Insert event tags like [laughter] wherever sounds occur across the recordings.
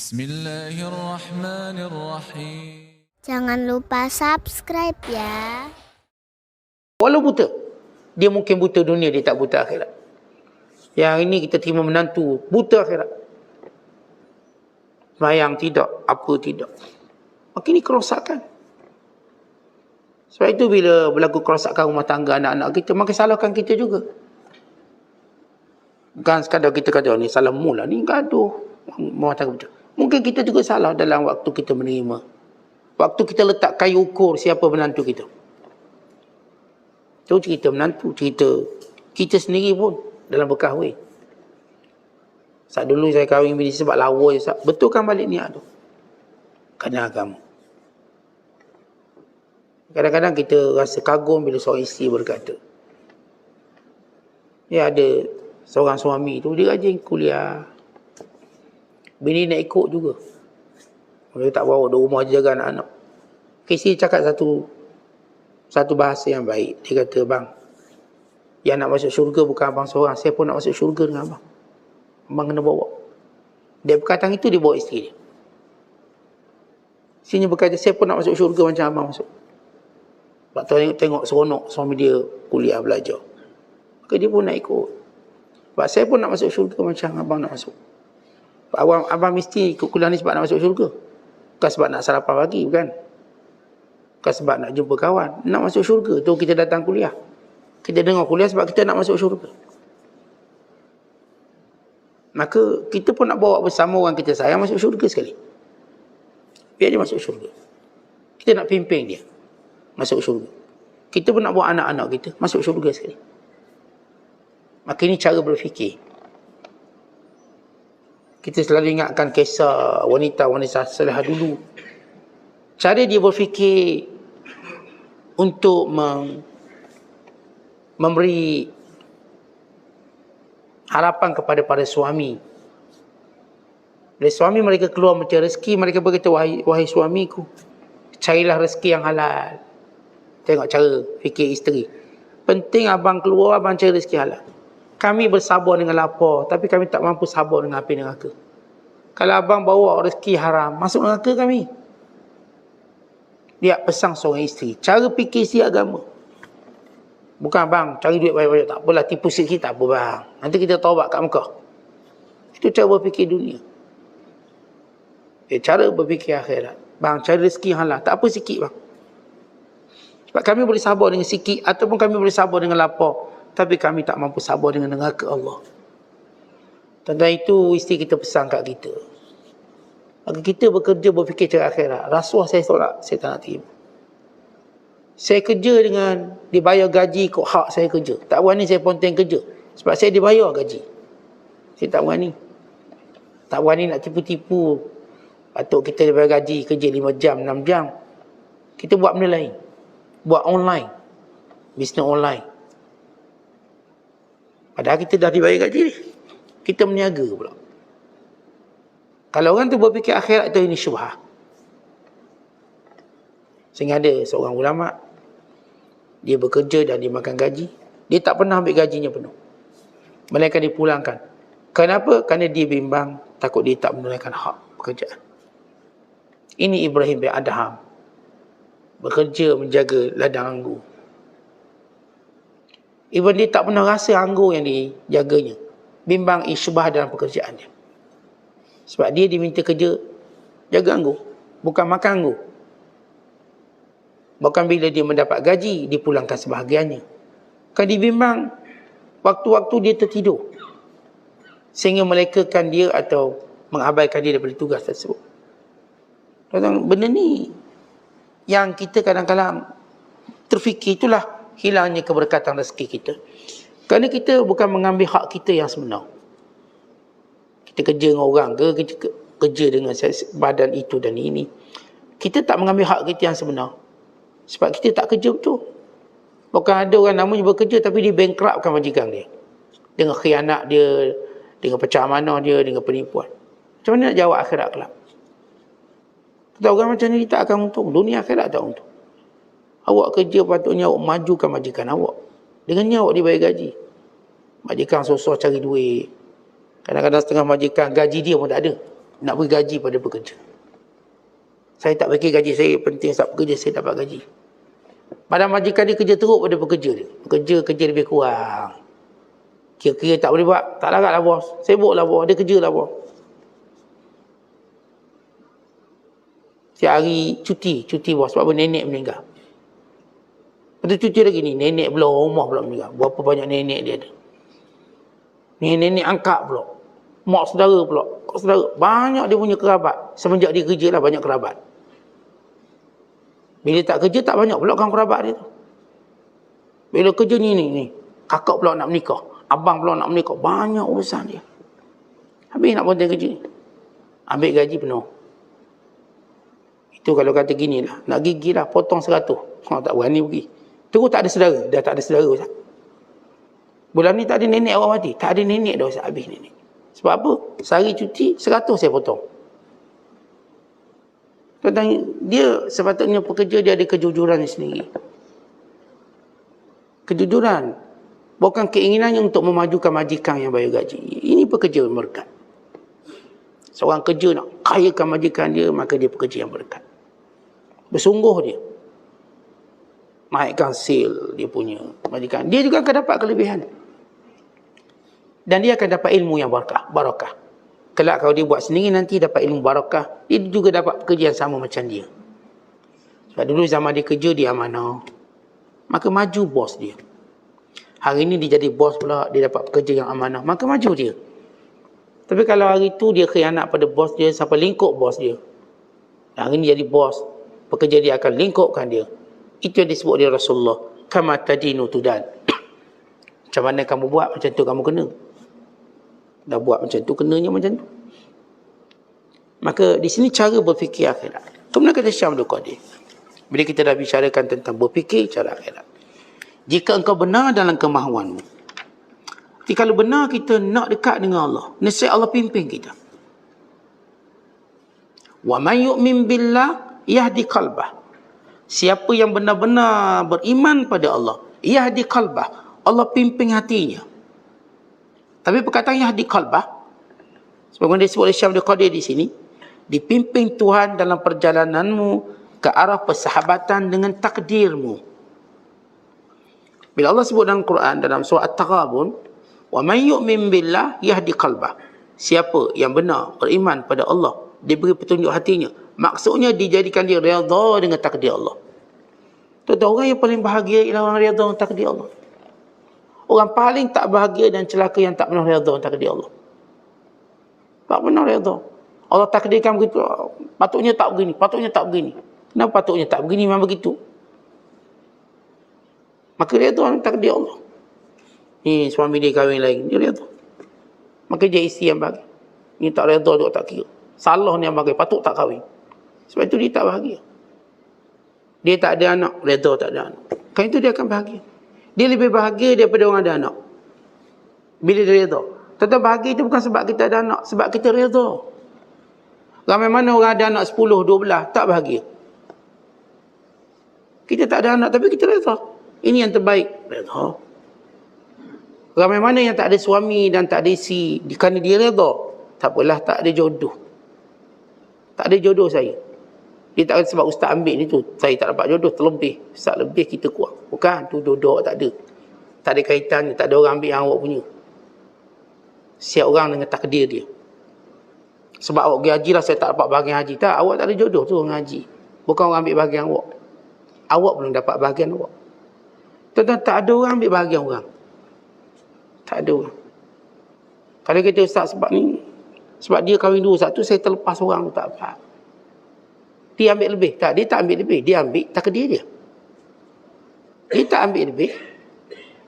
Bismillahirrahmanirrahim. Jangan lupa subscribe ya. Walau buta. Dia mungkin buta dunia, dia tak buta akhirat. Yang ini kita terima menantu, buta akhirat. Bayang tidak, apa tidak. Maka ini kerosakan. Sebab itu bila berlaku kerosakan rumah tangga anak-anak kita, maka salahkan kita juga. Bukan sekadar kita kata, ni salah mula, ni gaduh. Rumah tangga betul. Mungkin kita juga salah dalam waktu kita menerima. Waktu kita letak kayu ukur siapa menantu kita. Itu cerita menantu, cerita kita sendiri pun dalam berkahwin. Saat dulu saya kahwin bini sebab lawa je. Betulkan balik niat tu. Kerana agama. Kadang-kadang kita rasa kagum bila seorang isteri berkata. Ya ada seorang suami tu, dia rajin kuliah. Bini nak ikut juga. Dia tak bawa di rumah jaga anak-anak. Isteri cakap satu satu bahasa yang baik. Dia kata, bang, yang nak masuk syurga bukan abang seorang. Saya pun nak masuk syurga dengan abang. Abang kena bawa. Dia perkataan itu, dia bawa isteri dia. Sini berkata, saya pun nak masuk syurga macam abang masuk. Sebab tengok, tengok seronok suami dia kuliah belajar. Maka dia pun nak ikut. Sebab saya pun nak masuk syurga macam abang nak masuk. Abang, abang mesti ikut kuliah ni sebab nak masuk syurga. Bukan sebab nak sarapan pagi, bukan? Bukan sebab nak jumpa kawan. Nak masuk syurga. Tu kita datang kuliah. Kita dengar kuliah sebab kita nak masuk syurga. Maka kita pun nak bawa bersama orang kita sayang masuk syurga sekali. Biar dia masuk syurga. Kita nak pimpin dia masuk syurga. Kita pun nak bawa anak-anak kita masuk syurga sekali. Maka ini cara berfikir. Kita selalu ingatkan kisah wanita-wanita salihah dulu. Cara dia berfikir untuk mem memberi harapan kepada para suami. Bila suami mereka keluar mencari rezeki, mereka berkata, wahai, wahai suamiku, carilah rezeki yang halal. Tengok cara fikir isteri. Penting abang keluar, abang cari rezeki halal. Kami bersabar dengan lapar, tapi kami tak mampu sabar dengan api neraka. Kalau abang bawa rezeki haram, masuk neraka kami. Dia pesang seorang isteri. Cara fikir isteri agama. Bukan bang, cari duit banyak-banyak. Tak apalah, tipu sikit tak apa bang. Nanti kita taubat kat Mekah. Itu cara berfikir dunia. Eh, cara berfikir akhirat. Bang, cari rezeki halal. Tak apa sikit bang. Sebab kami boleh sabar dengan sikit ataupun kami boleh sabar dengan lapar. Tapi kami tak mampu sabar dengan neraka Allah. Tentang itu isteri kita pesan kat kita. Maka kita bekerja berfikir cara akhirat. Rasuah saya tolak, saya tak nak terima. Saya kerja dengan dibayar gaji kok hak saya kerja. Tak berani saya ponteng kerja. Sebab saya dibayar gaji. Saya tak berani. Tak berani nak tipu-tipu. Patut kita dibayar gaji kerja 5 jam, 6 jam. Kita buat benda lain. Buat online. Bisnes online. Padahal kita dah dibayar gaji ni. Kita meniaga pula. Kalau orang tu berfikir akhirat tu ini syubhah. Sehingga ada seorang ulama dia bekerja dan dia makan gaji. Dia tak pernah ambil gajinya penuh. Melainkan dipulangkan. Kenapa? Kerana dia bimbang takut dia tak menunaikan hak pekerjaan. Ini Ibrahim bin Adham. Bekerja menjaga ladang anggur. Even dia tak pernah rasa anggur yang dijaganya. Bimbang isyubah dalam pekerjaannya. Sebab dia diminta kerja jaga anggur. Bukan makan anggur. Bahkan bila dia mendapat gaji, dipulangkan sebahagiannya. Kan dibimbang, waktu-waktu dia tertidur. Sehingga melekakan dia atau mengabaikan dia daripada tugas tersebut. Benda ni yang kita kadang-kadang terfikir itulah hilangnya keberkatan rezeki kita. Kerana kita bukan mengambil hak kita yang sebenar. Kita kerja dengan orang ke, kita kerja dengan badan itu dan ini. Kita tak mengambil hak kita yang sebenar. Sebab kita tak kerja betul. Bukan ada orang namanya bekerja tapi dia bankruptkan majikan dia. Dengan khianat dia, dengan pecah amanah dia, dengan penipuan. Macam mana nak jawab akhirat kelak? Kata orang macam ni tak akan untung. Dunia akhirat tak untung. Awak kerja patutnya awak majukan majikan awak. Dengannya awak dibayar gaji. Majikan susah cari duit. Kadang-kadang setengah majikan gaji dia pun tak ada. nak beri gaji pada pekerja. Saya tak fikir gaji saya penting sebab pekerja saya dapat gaji. Pada majikan dia kerja teruk pada pekerja dia. Pekerja kerja lebih kurang. Kira-kira tak boleh buat. Tak larat lah bos. Sibuk lah bos. Dia kerja lah bos. Setiap hari cuti. Cuti bos. Sebab nenek meninggal. Lepas tu cuti lagi ni. Nenek pula rumah pula meninggal. Berapa banyak nenek dia ada. Ni nenek angkat pula. Mak saudara pula. Kau saudara. Banyak dia punya kerabat. Semenjak dia kerja lah banyak kerabat. Bila tak kerja tak banyak pula kan kerabat dia tu. Bila kerja ni ni ni. Kakak pula nak menikah. Abang pula nak menikah. Banyak urusan dia. Habis nak berhenti kerja ni. Ambil gaji penuh. Itu kalau kata gini lah. Nak gigi lah. Potong seratus. Ha, tak berani pergi. Terus tak ada saudara. Dah tak ada saudara Ustaz. Bulan ni tak ada nenek awak mati. Tak ada nenek dah Ustaz. Habis nenek. Sebab apa? Sehari cuti, seratus saya potong. Tentang dia sepatutnya pekerja dia ada kejujuran sendiri. Kejujuran. Bukan keinginannya untuk memajukan majikan yang bayar gaji. Ini pekerja yang berkat. Seorang kerja nak kayakan majikan dia, maka dia pekerja yang berkat. Bersungguh dia. Naikkan sale dia punya majikan. Dia juga akan dapat kelebihan. Dan dia akan dapat ilmu yang barakah. barakah. Kelak kalau dia buat sendiri nanti dapat ilmu barakah. Dia juga dapat pekerja yang sama macam dia. Sebab dulu zaman dia kerja dia amanah. Maka maju bos dia. Hari ini dia jadi bos pula. Dia dapat pekerja yang amanah. Maka maju dia. Tapi kalau hari itu dia khianat pada bos dia. Sampai lingkup bos dia. Hari ini jadi bos. Pekerja dia akan lingkupkan dia. Itu yang disebut oleh Rasulullah. Kama tadinu tudan. [clears throat] Macam mana kamu buat, macam tu kamu kena. Dah buat macam tu, kenanya macam tu. Maka di sini cara berfikir akhirat. Kemudian kata Syam Abdul Qadir. Bila kita dah bicarakan tentang berfikir cara akhirat. Jika engkau benar dalam kemahuanmu. Jadi kalau benar kita nak dekat dengan Allah. Nasihat Allah pimpin kita. Wa man yu'min billah yahdi qalbah. Siapa yang benar-benar beriman pada Allah. Yahdi qalbah. Allah pimpin hatinya. Tapi perkataan yahdi qalbah. Sebagaimana disebut oleh Syekh Qadir di sini. Dipimpin Tuhan dalam perjalananmu ke arah persahabatan dengan takdirmu. Bila Allah sebut dalam Quran dalam surah At-Taghabun, "Wa man yu'min billah yahdi qalbah." Siapa yang benar beriman pada Allah, diberi petunjuk hatinya. Maksudnya dijadikan dia redha dengan takdir Allah. Tentu orang yang paling bahagia ialah orang redha dengan takdir Allah. Orang paling tak bahagia dan celaka yang tak pernah redha dengan takdir Allah. Tak pernah redha. Allah takdirkan begitu. Patutnya tak begini, patutnya tak begini. Kenapa patutnya tak begini memang begitu? Maka dia tu takdir Allah. Ni suami dia kahwin lain. Dia redha. Maka dia isteri yang bagi. Ni tak redha juga tak kira. Salah ni yang bagi. Patut tak kahwin. Sebab itu dia tak bahagia. Dia tak ada anak. Redha tak ada anak. Kan itu dia akan bahagia. Dia lebih bahagia daripada orang ada anak. Bila dia redha. Tetapi bahagia itu bukan sebab kita ada anak. Sebab kita redha. Ramai mana orang ada anak 10, 12. Tak bahagia. Kita tak ada anak tapi kita redha. Ini yang terbaik. Redha. Ramai mana yang tak ada suami dan tak ada isi. Kerana dia redha. Tak apalah tak ada jodoh. Tak ada jodoh saya. Dia tak sebab ustaz ambil ni tu. Saya tak dapat jodoh terlebih. Ustaz lebih kita kuat. Bukan. Tu jodoh tak ada. Tak ada kaitannya. Tak ada orang ambil yang awak punya. Siap orang dengan takdir dia. Sebab awak pergi haji lah saya tak dapat bahagian haji. Tak. Awak tak ada jodoh tu orang haji. Bukan orang ambil bahagian awak. Awak belum dapat bahagian awak. Tuan-tuan tak ada orang ambil bahagian orang. Tak ada orang. Kalau kita ustaz sebab ni. Sebab dia kahwin dua ustaz tu saya terlepas orang tak apa. Dia ambil lebih. Tak, dia tak ambil lebih. Dia ambil takdir dia. Dia tak ambil lebih.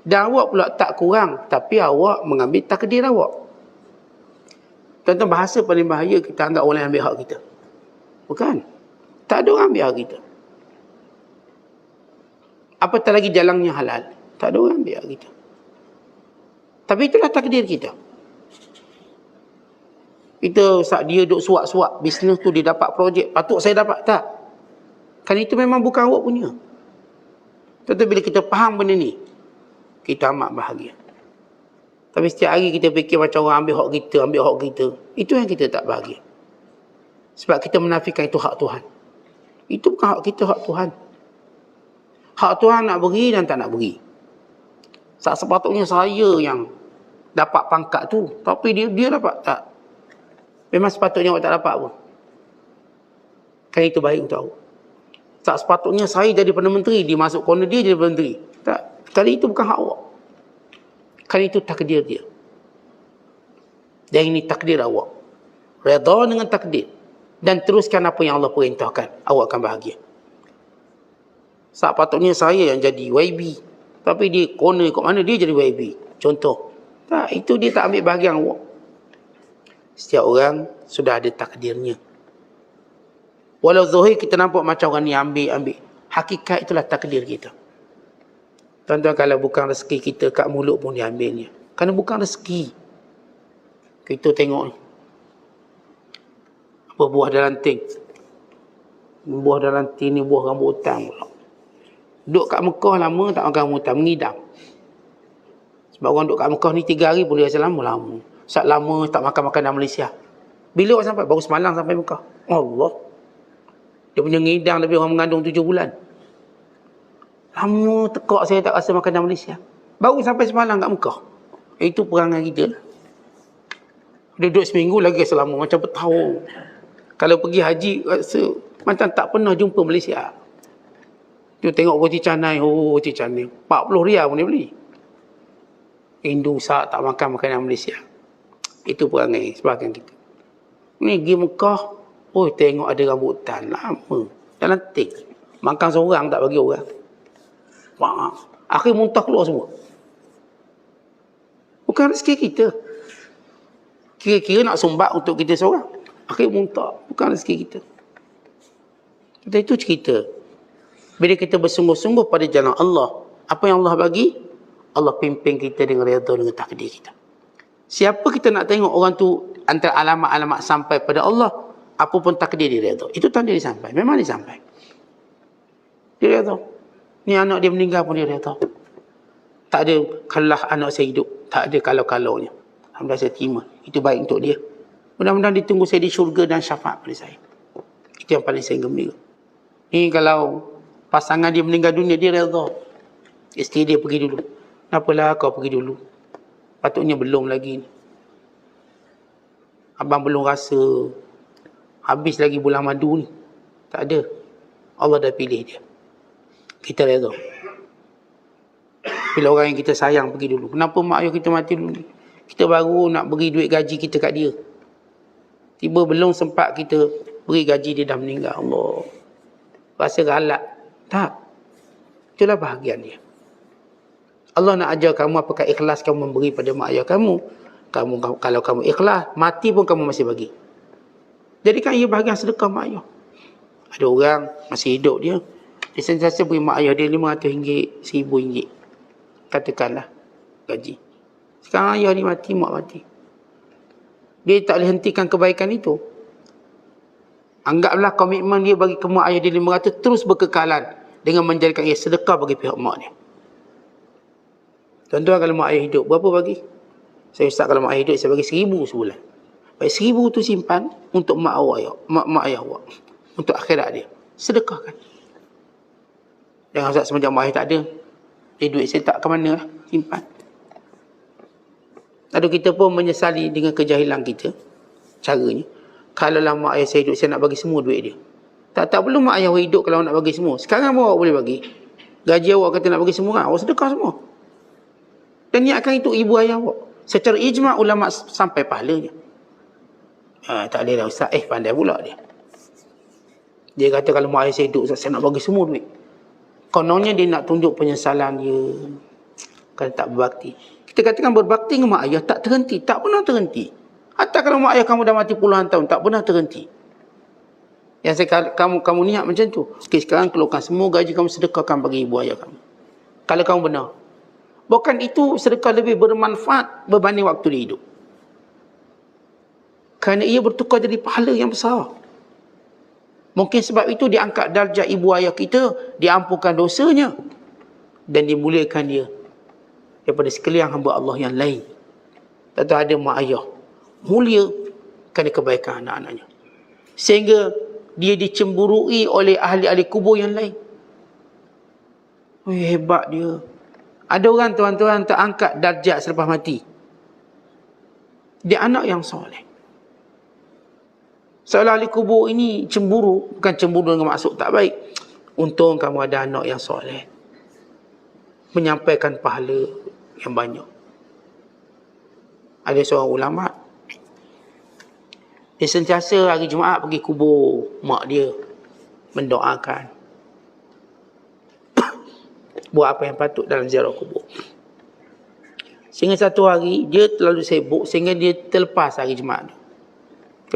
Dan awak pula tak kurang. Tapi awak mengambil takdir awak. Tuan-tuan bahasa paling bahaya kita anggap orang yang ambil hak kita. Bukan. Tak ada orang ambil hak kita. Apatah lagi jalannya halal. Tak ada orang ambil hak kita. Tapi itulah takdir kita. Kita saat dia duduk suap-suap bisnes tu dia dapat projek. Patut saya dapat tak? Kan itu memang bukan awak punya. Tetapi bila kita faham benda ni. Kita amat bahagia. Tapi setiap hari kita fikir macam orang ambil hak kita, ambil hak kita. Itu yang kita tak bahagia. Sebab kita menafikan itu hak Tuhan. Itu bukan hak kita, hak Tuhan. Hak Tuhan nak beri dan tak nak beri. Saat sepatutnya saya yang dapat pangkat tu. Tapi dia dia dapat tak. Memang sepatutnya awak tak dapat pun. Kan itu baik untuk awak. Tak sepatutnya saya jadi Perdana Menteri. Dia masuk corner dia jadi Perdana Menteri. Tak. Kali itu bukan hak awak. Kali itu takdir dia. Dan ini takdir awak. Redha dengan takdir. Dan teruskan apa yang Allah perintahkan. Awak akan bahagia. Saat patutnya saya yang jadi YB. Tapi dia corner kat mana dia jadi YB. Contoh. Tak, itu dia tak ambil bahagian awak. Setiap orang sudah ada takdirnya. Walau zuhir kita nampak macam orang ni ambil-ambil. Hakikat itulah takdir kita. Tuan-tuan kalau bukan rezeki kita kat mulut pun dia ambilnya. Kerana bukan rezeki. Kita tengok ni. Apa buah dalam ting. Buah dalam ting ni buah rambutan pula. Duduk kat Mekah lama tak makan rambutan. Mengidam. Sebab orang duduk kat Mekah ni tiga hari pun dia rasa lama-lama. Saat lama tak makan makanan Malaysia. Bila orang sampai? Baru semalam sampai Mekah. Allah. Dia punya ngidang lebih orang mengandung tujuh bulan. Lama tekak saya tak rasa makanan Malaysia. Baru sampai semalam kat Mekah. Itu perangai kita lah. Dia duduk seminggu lagi selama macam bertahun. Kalau pergi haji rasa macam tak pernah jumpa Malaysia. Tu tengok roti canai, oh roti canai. 40 rial pun dia beli. Hindu sak tak makan makanan Malaysia. Itu perangai sebahagian kita. Ni pergi Mekah, oh tengok ada rambutan lama. Dalam tik. Makan seorang tak bagi orang. Wah, akhir muntah keluar semua. Bukan rezeki kita. Kira-kira nak sumbat untuk kita seorang. Akhir muntah. Bukan rezeki kita. Kita itu cerita. Bila kita bersungguh-sungguh pada jalan Allah. Apa yang Allah bagi? Allah pimpin kita dengan redha dengan takdir kita. Siapa kita nak tengok orang tu antara alamat-alamat sampai pada Allah. Apa pun takdir dia redha. Itu tanda dia sampai. Memang dia sampai. Dia redha. Ni anak dia meninggal pun dia redha. Tak ada kalah anak saya hidup. Tak ada kalau-kalaunya. Alhamdulillah saya terima. Itu baik untuk dia. Mudah-mudahan ditunggu saya di syurga dan syafaat pada saya. Itu yang paling saya gembira. Ni kalau pasangan dia meninggal dunia, dia redha. Isteri dia pergi dulu. Kenapalah kau pergi dulu? Patutnya belum lagi. Abang belum rasa habis lagi bulan madu ni. Tak ada. Allah dah pilih dia. Kita redha. Bila orang yang kita sayang pergi dulu. Kenapa mak ayah kita mati dulu? Kita baru nak beri duit gaji kita kat dia. Tiba belum sempat kita beri gaji dia dah meninggal. Allah. Rasa galak. Tak. Itulah bahagian dia. Allah nak ajar kamu apakah ikhlas kamu memberi pada mak ayah kamu. Kamu kalau kamu ikhlas, mati pun kamu masih bagi. Jadi kan ia bahagian sedekah mak ayah. Ada orang masih hidup dia. Dia sentiasa beri mak ayah dia RM500, RM1,000. Katakanlah gaji. Sekarang ayah ni mati, mak mati. Dia tak boleh hentikan kebaikan itu. Anggaplah komitmen dia bagi ke mak ayah dia 500 terus berkekalan dengan menjadikan ia sedekah bagi pihak mak dia. Tuan-tuan kalau mak ayah hidup, berapa bagi? Saya ustaz kalau mak ayah hidup, saya bagi seribu sebulan. Baik seribu tu simpan untuk mak awak, mak, mak ayah awak. Untuk akhirat dia. Sedekahkan. Jangan ustaz semenjak mak ayah tak ada. Eh duit saya tak ke mana lah. Simpan. Lalu kita pun menyesali dengan kejahilan kita. Caranya. Kalau lah mak ayah saya hidup, saya nak bagi semua duit dia. Tak tak perlu mak ayah hidup kalau nak bagi semua. Sekarang awak boleh bagi. Gaji awak kata nak bagi semua kan. Awak sedekah semua. Dan niatkan itu ibu ayah awak. Secara ijma' ulama sampai pahalanya. Ha, tak ada dah ustaz. Eh pandai pula dia. Dia kata kalau mak ayah saya hidup, saya nak bagi semua duit. Kononnya dia nak tunjuk penyesalan dia. Kalau tak berbakti. Kita katakan berbakti dengan mak ayah tak terhenti. Tak pernah terhenti. Hatta kalau mak ayah kamu dah mati puluhan tahun, tak pernah terhenti. Yang saya kamu kamu niat macam tu. Okey sekarang keluarkan semua gaji kamu sedekahkan bagi ibu ayah kamu. Kalau kamu benar. Bukan itu sedekah lebih bermanfaat berbanding waktu dia hidup. Kerana ia bertukar jadi pahala yang besar. Mungkin sebab itu diangkat darjah ibu ayah kita, diampunkan dosanya dan dimuliakan dia daripada sekalian hamba Allah yang lain. Tentu ada mak ayah mulia kerana kebaikan anak-anaknya. Sehingga dia dicemburui oleh ahli-ahli kubur yang lain. Oh, hebat dia. Ada orang tuan-tuan terangkat darjat selepas mati. Dia anak yang soleh. Seolah ahli kubur ini cemburu. Bukan cemburu dengan maksud tak baik. Untung kamu ada anak yang soleh. Menyampaikan pahala yang banyak. Ada seorang ulama' Dia sentiasa hari Jumaat pergi kubur mak dia. Mendoakan. Buat apa yang patut dalam ziarah kubur. Sehingga satu hari, dia terlalu sibuk sehingga dia terlepas hari Jumaat tu.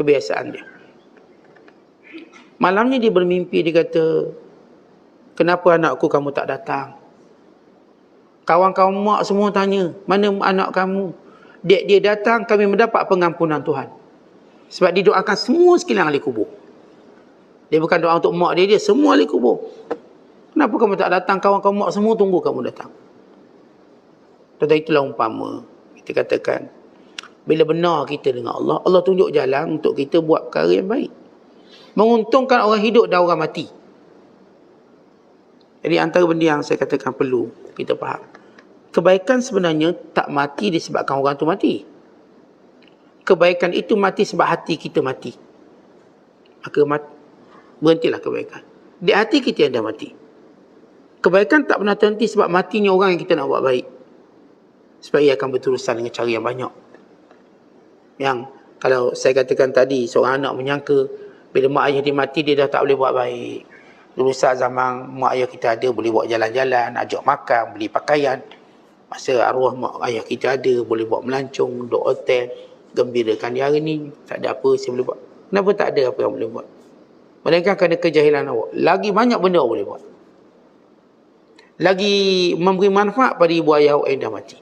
Kebiasaan dia. Malamnya dia bermimpi, dia kata, Kenapa anakku kamu tak datang? Kawan-kawan mak semua tanya, mana anak kamu? Dia, dia datang, kami mendapat pengampunan Tuhan. Sebab dia doakan semua sekalian ahli kubur. Dia bukan doa untuk mak dia, dia semua ahli kubur. Kenapa kamu tak datang? Kawan-kawan mak semua tunggu kamu datang. Tetapi itulah umpama. Kita katakan, bila benar kita dengan Allah, Allah tunjuk jalan untuk kita buat perkara yang baik. Menguntungkan orang hidup dan orang mati. Jadi antara benda yang saya katakan perlu kita faham. Kebaikan sebenarnya tak mati disebabkan orang tu mati kebaikan itu mati sebab hati kita mati. Maka mati, berhentilah kebaikan. Di hati kita yang dah mati. Kebaikan tak pernah terhenti sebab matinya orang yang kita nak buat baik. Sebab ia akan berurusan dengan cara yang banyak. Yang kalau saya katakan tadi, seorang anak menyangka bila mak ayah dia mati, dia dah tak boleh buat baik. Dulu saat zaman mak ayah kita ada, boleh buat jalan-jalan, ajak makan, beli pakaian. Masa arwah mak ayah kita ada, boleh buat melancong, duduk hotel gembirakan dia hari ni tak ada apa saya boleh buat kenapa tak ada apa yang boleh buat melainkan kerana kejahilan awak lagi banyak benda awak boleh buat lagi memberi manfaat pada ibu ayah yang dah mati.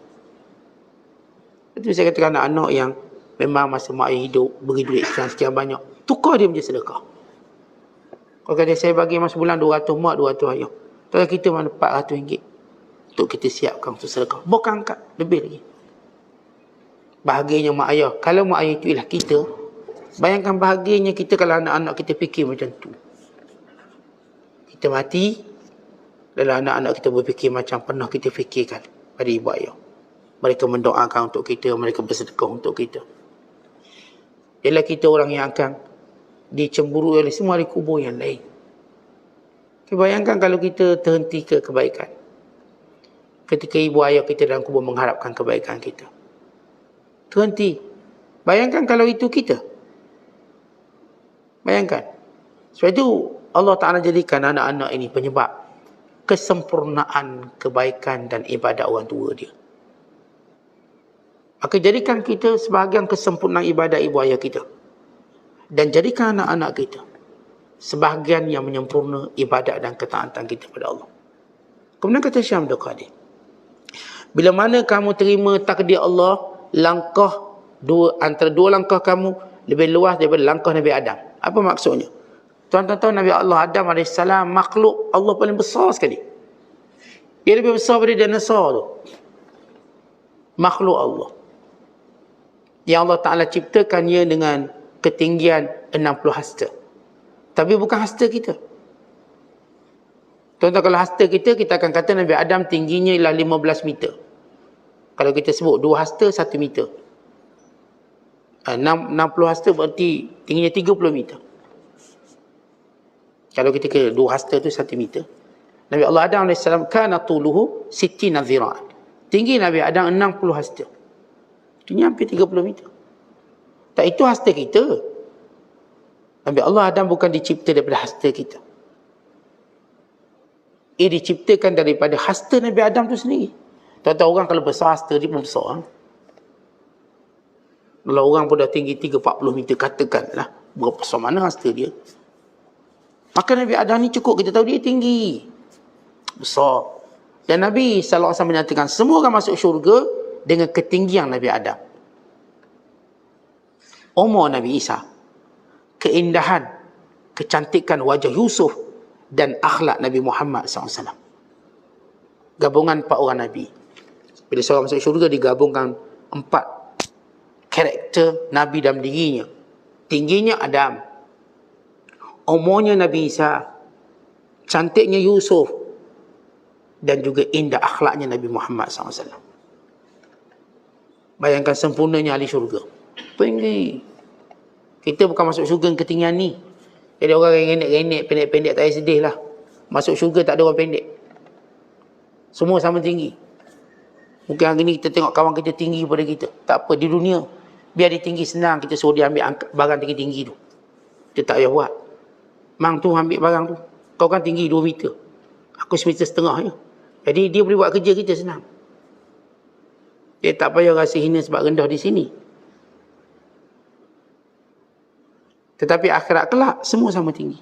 Itu saya katakan anak-anak yang memang masa mak ayah hidup beri duit sekian-sekian banyak tukar dia menjadi sedekah. Kalau kata saya bagi masa bulan 200 mak 200 ayah. Kalau kita mana 400 ringgit untuk kita siapkan untuk sedekah. Bukan angkat lebih lagi. Bahagianya mak ayah. Kalau mak ayah itu ialah kita, bayangkan bahagianya kita kalau anak-anak kita fikir macam tu. Kita mati, lalu anak-anak kita berfikir macam pernah kita fikirkan pada ibu ayah. Mereka mendoakan untuk kita, mereka bersedekah untuk kita. Ialah kita orang yang akan dicemburu oleh semua di kubur yang lain. Okay, bayangkan kalau kita terhenti ke kebaikan. Ketika ibu ayah kita dalam kubur mengharapkan kebaikan kita terhenti. Bayangkan kalau itu kita. Bayangkan. Sebab itu Allah Ta'ala jadikan anak-anak ini penyebab kesempurnaan kebaikan dan ibadat orang tua dia. Maka jadikan kita sebahagian kesempurnaan ibadat ibu ayah kita. Dan jadikan anak-anak kita sebahagian yang menyempurna ibadat dan ketaatan kita kepada Allah. Kemudian kata Syam Qadir. Bila mana kamu terima takdir Allah, langkah dua antara dua langkah kamu lebih luas daripada langkah Nabi Adam. Apa maksudnya? Tuan-tuan tahu Nabi Allah Adam AS makhluk Allah paling besar sekali. Dia lebih besar daripada dinosaur tu. Makhluk Allah. Yang Allah Ta'ala ciptakan ia dengan ketinggian 60 hasta. Tapi bukan hasta kita. Tuan-tuan kalau hasta kita, kita akan kata Nabi Adam tingginya ialah 15 meter. Kalau kita sebut dua hasta satu meter. Ah, enam puluh hasta berarti tingginya tiga puluh meter. Kalau kita kira dua hasta tu satu meter. Nabi Allah Adam AS kana tuluhu siti nazira'an. Tinggi Nabi Adam enam puluh hasta. Tinggi hampir tiga puluh meter. Tak itu hasta kita. Nabi Allah Adam bukan dicipta daripada hasta kita. Ia diciptakan daripada hasta Nabi Adam tu sendiri. Tahu-tahu orang kalau besar hasta dia pun besar. Kalau orang pun dah tinggi 3-40 meter katakanlah. Berapa besar mana hasta dia. Maka Nabi Adam ni cukup kita tahu dia tinggi. Besar. Dan Nabi SAW menyatakan semua orang masuk syurga dengan ketinggian Nabi Adam. Umar Nabi Isa. Keindahan. Kecantikan wajah Yusuf. Dan akhlak Nabi Muhammad SAW. Gabungan empat orang Nabi. Bila seorang masuk syurga digabungkan empat karakter Nabi dalam dirinya. Tingginya Adam. Umurnya Nabi Isa, cantiknya Yusuf, dan juga indah akhlaknya Nabi Muhammad SAW. Bayangkan sempurnanya ahli syurga. Tinggi. Kita bukan masuk syurga yang ketinggian ni. Jadi orang yang renek-renek, pendek-pendek tak payah sedih lah. Masuk syurga tak ada orang pendek. Semua sama tinggi. Mungkin hari ni kita tengok kawan kita tinggi daripada kita. Tak apa, di dunia. Biar dia tinggi senang, kita suruh dia ambil barang tinggi-tinggi tu. Dia tak payah buat. Mang tu ambil barang tu. Kau kan tinggi 2 meter. Aku semeter setengah je. Jadi dia boleh buat kerja kita senang. Dia tak payah rasa hina sebab rendah di sini. Tetapi akhirat kelak, semua sama tinggi.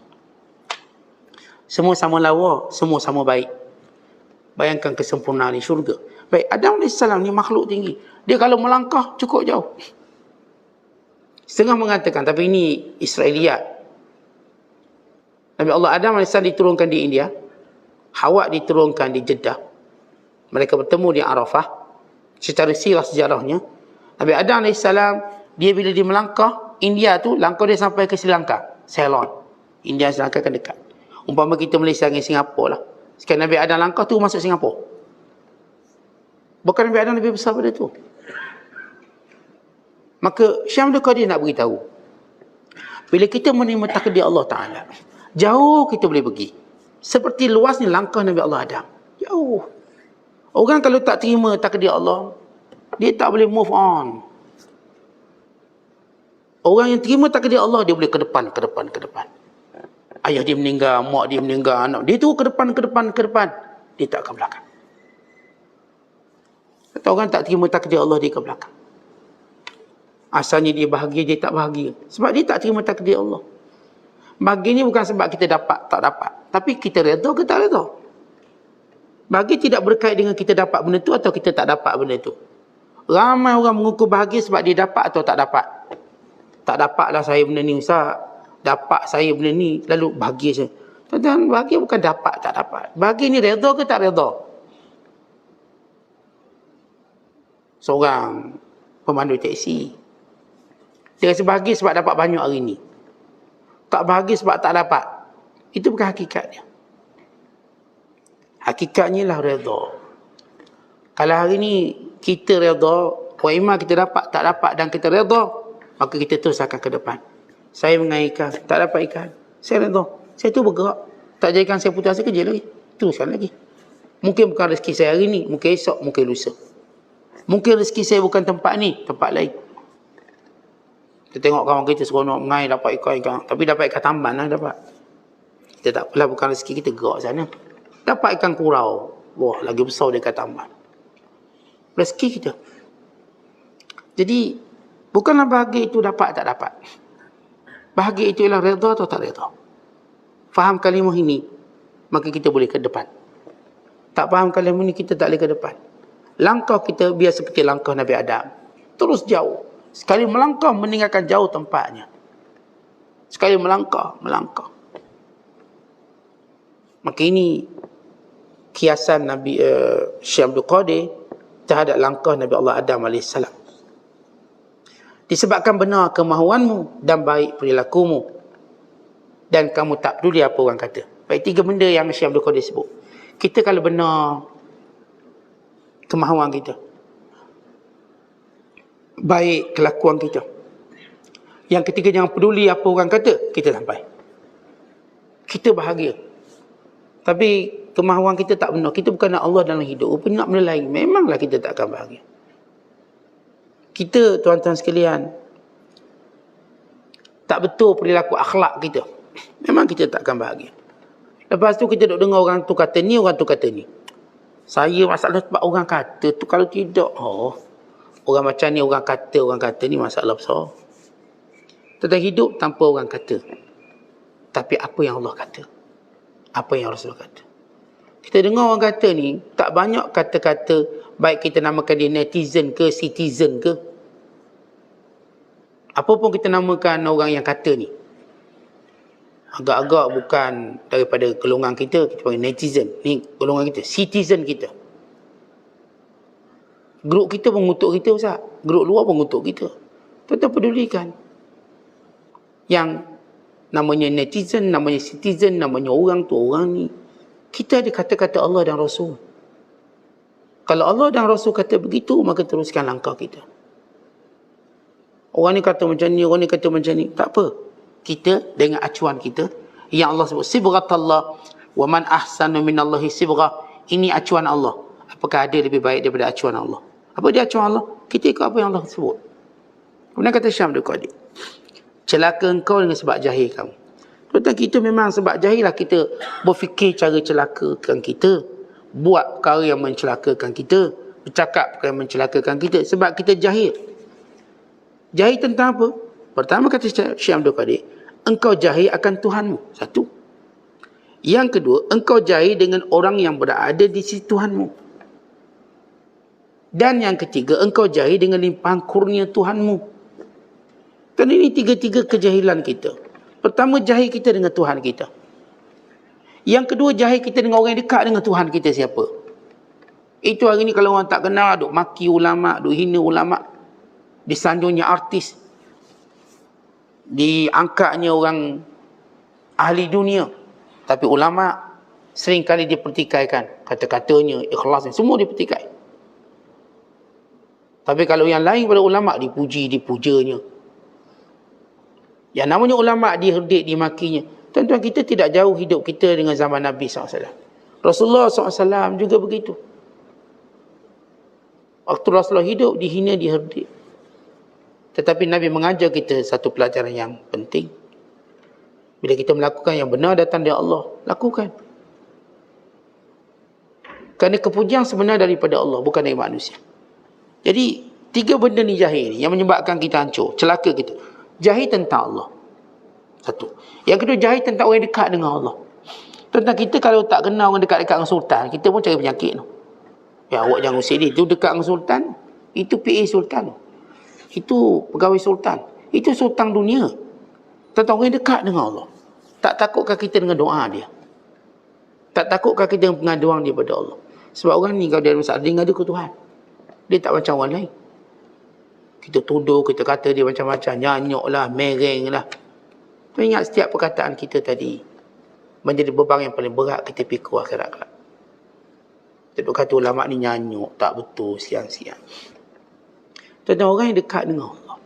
Semua sama lawa, semua sama baik. Bayangkan kesempurnaan di syurga. Baik, Adam AS ni makhluk tinggi. Dia kalau melangkah, cukup jauh. Setengah mengatakan, tapi ini Israeliat. Nabi Allah Adam AS diturunkan di India. Hawa diturunkan di Jeddah. Mereka bertemu di Arafah. Secara sirah sejarahnya. Nabi Adam AS, dia bila dia melangkah, India tu, langkah dia sampai ke Sri Lanka. Ceylon. India Sri Lanka kan dekat. Umpama kita Malaysia dengan Singapura lah. Sekarang Nabi Adam langkah tu masuk Singapura. Bukan Nabi Adam lebih besar pada tu. Maka Syam Qadir nak beritahu. Bila kita menerima takdir Allah Ta'ala. Jauh kita boleh pergi. Seperti luas ni langkah Nabi Allah Adam. Jauh. Orang kalau tak terima takdir Allah. Dia tak boleh move on. Orang yang terima takdir Allah. Dia boleh ke depan, ke depan, ke depan. Ayah dia meninggal, mak dia meninggal, anak. Dia tu ke depan, ke depan, ke depan. Dia tak ke belakang. Atau orang tak terima takdir Allah, dia ke belakang. Asalnya dia bahagia, dia tak bahagia. Sebab dia tak terima takdir Allah. Bahagia ni bukan sebab kita dapat, tak dapat. Tapi kita redha ke tak redha. Bahagia tidak berkait dengan kita dapat benda tu atau kita tak dapat benda tu. Ramai orang mengukur bahagia sebab dia dapat atau tak dapat. Tak dapatlah saya benda ni Ustaz. Dapat saya benda ni. Lalu bahagia saya. Tuan-tuan, bahagia bukan dapat tak dapat. Bahagia ni redha ke tak redha? Seorang pemandu teksi. Dia rasa bahagia sebab dapat banyak hari ni. Tak bahagia sebab tak dapat. Itu bukan hakikat dia. Hakikatnya lah redha. Kalau hari ni kita redha, imma kita dapat, tak dapat dan kita redha, maka kita terus akan ke depan. Saya mengair ikan, tak dapat ikan. Saya redha. Saya tu bergerak. Tak jadikan saya putus asa kerja lagi. Teruskan lagi. Mungkin bukan rezeki saya hari ni, mungkin esok, mungkin lusa. Mungkin rezeki saya bukan tempat ni, tempat lain. Kita tengok kawan kita seronok mengair dapat ikan ikan. Tapi dapat ikan tamban lah dapat. Kita tak apalah bukan rezeki kita gerak sana. Dapat ikan kurau. Wah, lagi besar dia ikan tamban. Rezeki kita. Jadi, bukanlah bahagia itu dapat tak dapat. Bahagia itu ialah redha atau tak redha. Faham kalimah ini, maka kita boleh ke depan. Tak faham kalimah ini, kita tak boleh ke depan. Langkah kita biar seperti langkah Nabi Adam. Terus jauh. Sekali melangkah, meninggalkan jauh tempatnya. Sekali melangkah, melangkah. Maka ini kiasan Nabi uh, Syekh Abdul Qadir terhadap langkah Nabi Allah Adam AS. Disebabkan benar kemahuanmu dan baik perilakumu. Dan kamu tak peduli apa orang kata. Baik tiga benda yang Syekh Abdul Qadir sebut. Kita kalau benar kemahuan kita. Baik kelakuan kita. Yang ketiga jangan peduli apa orang kata, kita sampai. Kita bahagia. Tapi kemahuan kita tak benar. Kita bukan nak Allah dalam hidup. Rupanya nak benda lain. Memanglah kita tak akan bahagia. Kita tuan-tuan sekalian. Tak betul perilaku akhlak kita. Memang kita tak akan bahagia. Lepas tu kita duk dengar orang tu kata ni, orang tu kata ni. Saya masalah sebab orang kata tu kalau tidak, oh, orang macam ni orang kata, orang kata ni masalah besar. Tentang hidup tanpa orang kata. Tapi apa yang Allah kata? Apa yang Rasulullah kata? Kita dengar orang kata ni, tak banyak kata-kata baik kita namakan dia netizen ke citizen ke. Apa pun kita namakan orang yang kata ni. Agak-agak bukan daripada golongan kita, kita panggil netizen. Ni golongan kita, citizen kita. Grup kita mengutuk kita Ustaz. Grup luar mengutuk kita. Tuan-tuan pedulikan. Yang namanya netizen, namanya citizen, namanya orang tu orang ni. Kita ada kata-kata Allah dan Rasul. Kalau Allah dan Rasul kata begitu, maka teruskan langkah kita. Orang ni kata macam ni, orang ni kata macam ni. Tak apa. Kita dengan acuan kita. Yang Allah sebut, Sibghatallah wa man ahsanu minallahi sibghah. Ini acuan Allah. Apakah ada lebih baik daripada acuan Allah? Apa dia acuan Allah? Kita ikut apa yang Allah sebut. Kemudian kata Syam Abdul Qadir. Celaka engkau dengan sebab jahil kamu. Tuan kita memang sebab jahil lah kita berfikir cara celakakan kita. Buat perkara yang mencelakakan kita. Bercakap perkara yang mencelakakan kita. Sebab kita jahil. Jahil tentang apa? Pertama kata Abdul Qadir. Engkau jahil akan Tuhanmu. Satu. Yang kedua, engkau jahil dengan orang yang berada di sisi Tuhanmu. Dan yang ketiga, engkau jahil dengan limpahan kurnia Tuhanmu. Dan ini tiga-tiga kejahilan kita. Pertama, jahil kita dengan Tuhan kita. Yang kedua, jahil kita dengan orang yang dekat dengan Tuhan kita siapa. Itu hari ni kalau orang tak kenal, duk maki ulama, duk hina ulama, disanjungnya artis, diangkatnya orang ahli dunia. Tapi ulama sering kali dipertikaikan. Kata-katanya, ikhlasnya, semua dipertikai. Tapi kalau yang lain pada ulama, dipuji, dipujanya. Yang namanya ulama diherdik, dimakinya. Tuan-tuan kita tidak jauh hidup kita dengan zaman Nabi SAW. Rasulullah SAW juga begitu. Waktu Rasulullah hidup, dihina, diherdik. Tetapi Nabi mengajar kita satu pelajaran yang penting. Bila kita melakukan yang benar datang dari Allah, lakukan. Kerana kepujian sebenar daripada Allah, bukan dari manusia. Jadi, tiga benda ni jahil yang menyebabkan kita hancur, celaka kita. Jahil tentang Allah. Satu. Yang kedua, jahil tentang orang yang dekat dengan Allah. Tentang kita kalau tak kenal orang dekat-dekat dengan Sultan, kita pun cari penyakit tu. Ya, awak jangan usir dia. Itu dekat dengan Sultan. Itu PA Sultan. Itu pegawai Sultan. Itu Sultan dunia. Tentang orang yang dekat dengan Allah. Tak takutkah kita dengan doa dia? Tak takutkah kita dengan pengaduan dia pada Allah? Sebab orang ni kalau dia ada masalah, dia ngadu ke Tuhan. Dia tak macam orang lain. Kita tuduh, kita kata dia macam-macam. Nyanyuk lah, mereng lah. Tu ingat setiap perkataan kita tadi. Menjadi beban yang paling berat kita pikul akhirat kelak. Kita kata ulama ni nyanyuk, tak betul, siang-siang. Tentang orang yang dekat dengan Allah.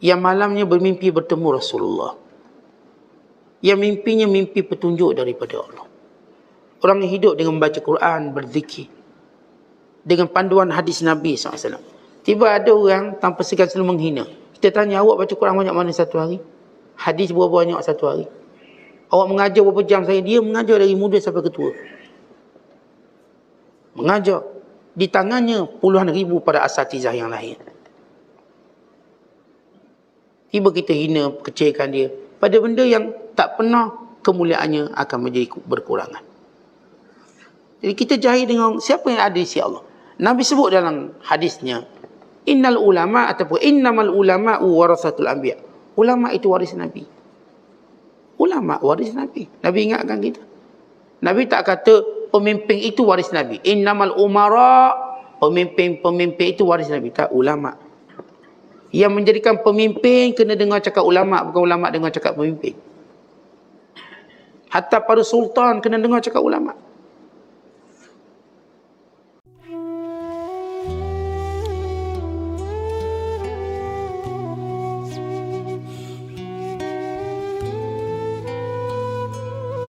Yang malamnya bermimpi bertemu Rasulullah. Yang mimpinya mimpi petunjuk daripada Allah. Orang yang hidup dengan membaca Quran, berzikir. Dengan panduan hadis Nabi SAW. Tiba ada orang tanpa segan selalu menghina. Kita tanya, awak baca Quran banyak mana satu hari? Hadis berapa banyak satu hari? Awak mengajar berapa jam saya? Dia mengajar dari muda sampai ketua. Mengajar. Di tangannya puluhan ribu pada asatizah yang lain. Tiba kita hina, kecilkan dia. Pada benda yang tak pernah kemuliaannya akan menjadi berkurangan. Jadi kita jahil dengan siapa yang ada di sisi Allah. Nabi sebut dalam hadisnya, Innal ulama ataupun innamal ulama warasatul anbiya. Ulama itu waris Nabi. Ulama waris Nabi. Nabi ingatkan kita. Nabi tak kata pemimpin itu waris Nabi. Innamal umara pemimpin-pemimpin itu waris Nabi. Tak ulama. Yang menjadikan pemimpin kena dengar cakap ulama bukan ulama dengar cakap pemimpin. Hatta para sultan kena dengar cakap ulama.